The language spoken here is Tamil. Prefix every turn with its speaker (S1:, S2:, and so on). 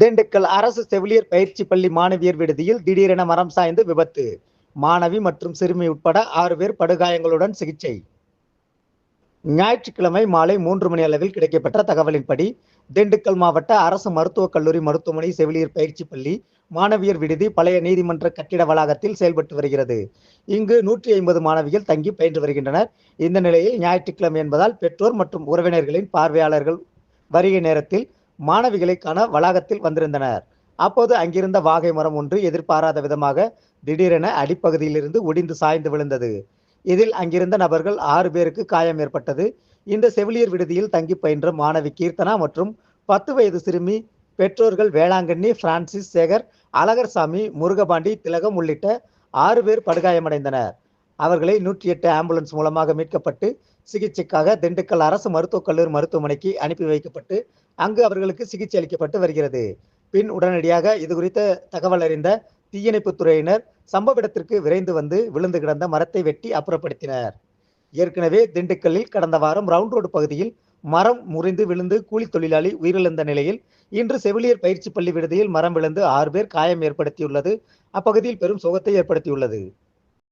S1: திண்டுக்கல் அரசு செவிலியர் பயிற்சி பள்ளி மாணவியர் விடுதியில் திடீரென மரம் சாய்ந்து விபத்து. மாணவி மற்றும் சிறுமி உட்பட ஆறு பேர் படுகாயங்களுடன் சிகிச்சை. ஞாயிற்றுக்கிழமை மாலை மூன்று மணி அளவில் கிடைக்கப்பட்ட தகவலின்படி திண்டுக்கல் மாவட்ட அரசு மருத்துவக் கல்லூரி மருத்துவமனை செவிலியர் பயிற்சி பள்ளி மாணவியர் விடுதி பழைய நீதிமன்ற கட்டிட வளாகத்தில் செயல்பட்டு வருகிறது. இங்கு நூற்றி ஐம்பது மாணவிகள் தங்கி பயின்று வருகின்றனர். இந்த நிலையில் ஞாயிற்றுக்கிழமை என்பதால் பெற்றோர் மற்றும் உறவினர்களின் பார்வையாளர்கள் வருகை நேரத்தில் மாணவிகளை காண வளாகத்தில் வந்திருந்தனர். அப்போது அங்கிருந்த வாகை மரம் ஒன்று எதிர்பாராத விதமாக திடீரென அடிப்பகுதியிலிருந்து ஒடிந்து சாய்ந்து விழுந்தது. இதில் அங்கிருந்த நபர்கள் ஆறு பேருக்கு காயம் ஏற்பட்டது. இந்த செவிலியர் விடுதியில் தங்கி பயின்ற மாணவி கீர்த்தனா மற்றும் பத்து வயது சிறுமி பெற்றோர்கள் வேளாங்கண்ணி பிரான்சிஸ் சேகர் அழகர்சாமி முருகபாண்டி திலகம் உள்ளிட்ட ஆறு பேர் படுகாயமடைந்தனர். அவர்களை நூற்றி எட்டு ஆம்புலன்ஸ் மூலமாக மீட்கப்பட்டு சிகிச்சைக்காக திண்டுக்கல் அரசு மருத்துவக் கல்லூரி மருத்துவமனைக்கு அனுப்பி வைக்கப்பட்டு அங்கு அவர்களுக்கு சிகிச்சை அளிக்கப்பட்டு வருகிறது. பின் உடனடியாக இது குறித்த தகவல் அறிந்த தீயணைப்புத் துறையினர் சம்பவ இடத்திற்கு விரைந்து வந்து விழுந்து கிடந்த மரத்தை வெட்டி அப்புறப்படுத்தினர். ஏற்கனவே திண்டுக்கல்லில் கடந்த வாரம் ரவுண்ட் ரோடு பகுதியில் மரம் முறிந்து விழுந்து கூலி தொழிலாளி உயிரிழந்த நிலையில் இன்று செவிலியர் பயிற்சி பள்ளி விடுதியில் மரம் விழுந்து ஆறு பேர் காயம் ஏற்படுத்தியுள்ளது. அப்பகுதியில் பெரும் சோகத்தை ஏற்படுத்தியுள்ளது.